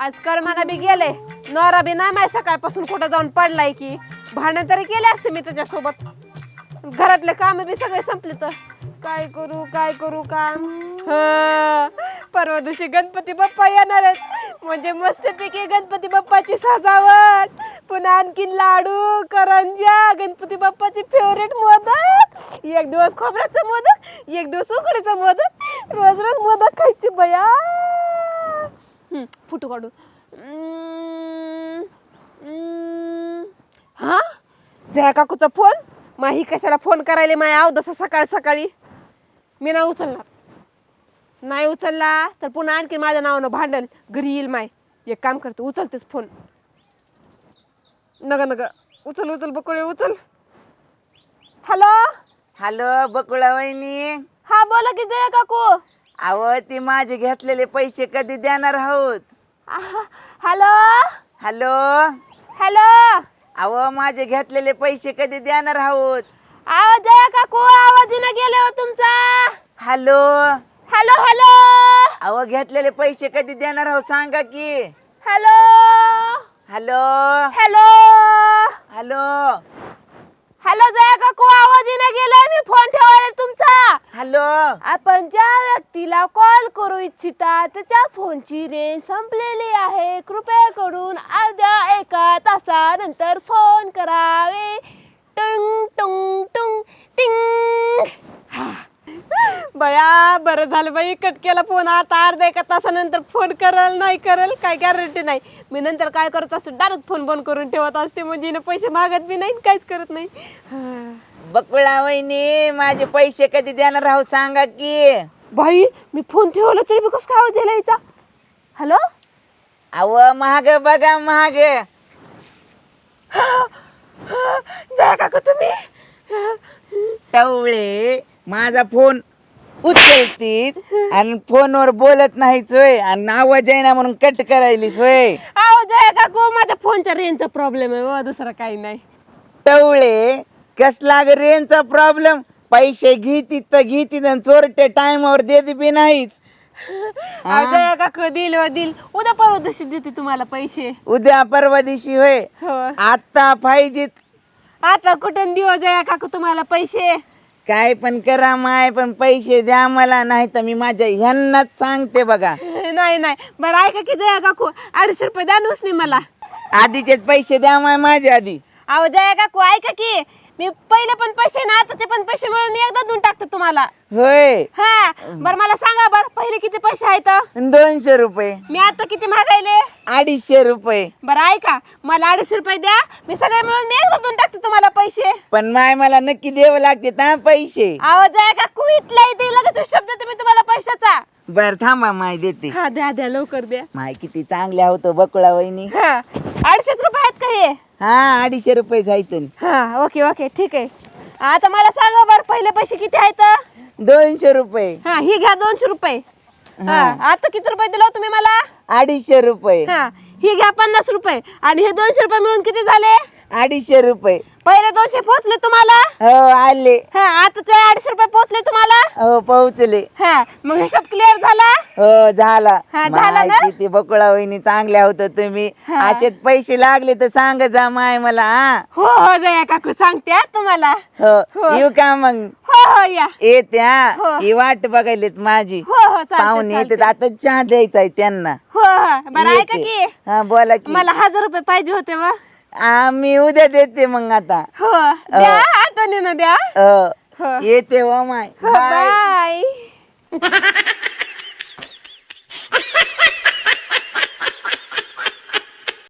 आज कर्माना बी गेले नवरा बी नाही माहिती सकाळपासून कुठं जाऊन पडलाय की. भांडण तरी केले असते मी त्याच्यासोबत. घरातले काम बी सगळे संपले तर. काय करू काय करू काम हा, परवा दिवशी गणपती बाप्पा येणार आहेत. म्हणजे मस्तपैकी गणपती बाप्पाची सजावट. पुन्हा आणखीन लाडू करंज्या गणपती बाप्पाची फेवरेट मोदक. एक दिवस खोबऱ्याचं मोदक एक दिवस उकडीचं मोदक. रोज रोज मोदक खायची बया. फोटो काढू. हा? जया काकूचा फोन माही कशाला फोन करायला माय आव जसं सकाळ सकाळी? मी नाही उचलणार. नाही उचलला तर पुन्हा आणखी माझ्या नावानं भांडण घरी येईल माय. एक काम करते उचलतेच फोन नग नग. उचल उचल बकुळे उचल. हॅलो हॅलो बकुळा वहिनी. हा बोला की जया काकू. अव ती माझे घेतलेले पैसे कधी देणार आहोत? आहा, हॅलो? हॅलो? हॅलो? अव माझे घेतलेले पैसे कधी देणार आहोत? आवाज जया काकू आवाज गेले हो तुमचा. हॅलो? Hello hello? अव घेतलेले पैसे कधी देणार आहोत सांगा की. Hello? Hello? Hello? Hello? Hello Jaya काकू आवाज ना गेलाय मी फोन हॅलो. आपण ज्या व्यक्तीला कॉल करू इच्छिता त्याच्या फोनची रेंज संपलेली आहे. कृपया करून अर्ध्या एका तासानंतर फोन करावे. टुंग टुंग टुंग टिंग. हा. बया बरं झालं बाई. कट केला फोन आता अर्ध्या एका तासानंतर फोन करल नाही करल काय गॅरंटी नाही. मी नंतर काय करत असतो? डायरेक्ट फोन बंद करून ठेवत असते. म्हणजे हिनं पैसे मागत बी नाही काहीच करत नाही. हा. बकुळा वहिनी माझे पैसे कधी देणार आहोत सांगा की. बाई मी फोन ठेवला तरी बी कसं काय आवाज यायला यायचा हॅलो? अव महाग बघा महाग जया काका तुम्ही. टवळे माझा फोन उचलतीस आणि फोनवर बोलत नाहीच होय आणि आवाज आहे ना म्हणून कट करायलीस होय. अहो जया काकू माझ्या फोनच्या रेंजचा प्रॉब्लेम आहे बुवा, दुसरा काही नाही. टवळे कसला ग रेंजचा प्रॉब्लेम पैसे घेती तर घेती आणि चोरटे टाइमवर देत बी नाहीच जया काकू दिल व दिल उद्या परवा दिवशी देते तुम्हाला पैसे. उद्या परवा दिवशी होय. हो. आता पाहिजेत आता कुठून देऊ जया काकू तुम्हाला पैसे? काय पण करा माय पण पैसे द्या मला नाही तर मी माझ्या ह्यांनाच सांगते बघा. नाही नाही. बरं ऐका की जया काकू अडीचशे रुपये द्या नुसते मला. आधीचेच पैसे द्या माय माझ्या आधी. अहो जया काकू ऐका की. मी पहिले पण पैसे ना आता ते पण पैसे मिळून मी एकदा देऊन टाकते तुम्हाला. होय. हा बरं मला सांगा बरं पहिले किती पैसे आहेत? दोनशे रुपये. मी आता किती मागायले अडीचशे रुपये. बरं ऐका मला अडीचशे रुपये द्या मी सगळे मिळून मी एकदा देऊन टाकते तुम्हाला पैसे. पण माय मला नक्की द्यावं लागते ना पैसे. आवाज आहे का कुठला येते लगेच शब्द मी तुम्हाला पैशाचा. बर थांबा माय देते. हा द्या द्या लवकर द्या. माय किती चांगल्या होतो बकुळा वहिनी. हा अडीचशे रुपये आहेत का हे? हा अडीचशे रुपये जायचं हा ओके ओके ठीक. आहे आता मला सांगा बरं पहिले पैसे किती आहेत? दोनशे रुपये. हा ही घ्या दोनशे रुपये. हा. आता किती रुपये दिला हो तुम्ही मला? अडीचशे रुपये. हा ही घ्या पन्नास रुपये. आणि हे दोनशे रुपये मिळून किती झाले? अडीचशे रुपये. पहिले दोनशे पोहोचले तुम्हाला? हो आले. हा आता अडीचशे रुपये पोहोचले तुम्हाला? हो पोहोचले. हा मग हिशोब क्लिअर झाला? हो झाला. हा, झाला माय? किती बकुळा वहिनी चांगल्या होत तुम्ही. असेच पैसे लागले तर सांग जा माय मला हा. हो हो जया काकू सांगते हा तुम्हाला. हो हो. येऊ का मग? हो हो या. येते हा. हो. ही वाट बघायलेत माझी. हो हो पाहुणे चालते येतात आता चहा द्यायचा आहे त्यांना. हो हो बरं ऐका येते. की. हा बोला की. मला हजार रुपये पाहिजे होते व. आम्ही उद्या देते मग आता. हो द्या आठवणीनं द्या. हो हो. येते हो माय. हो बाय. बाय.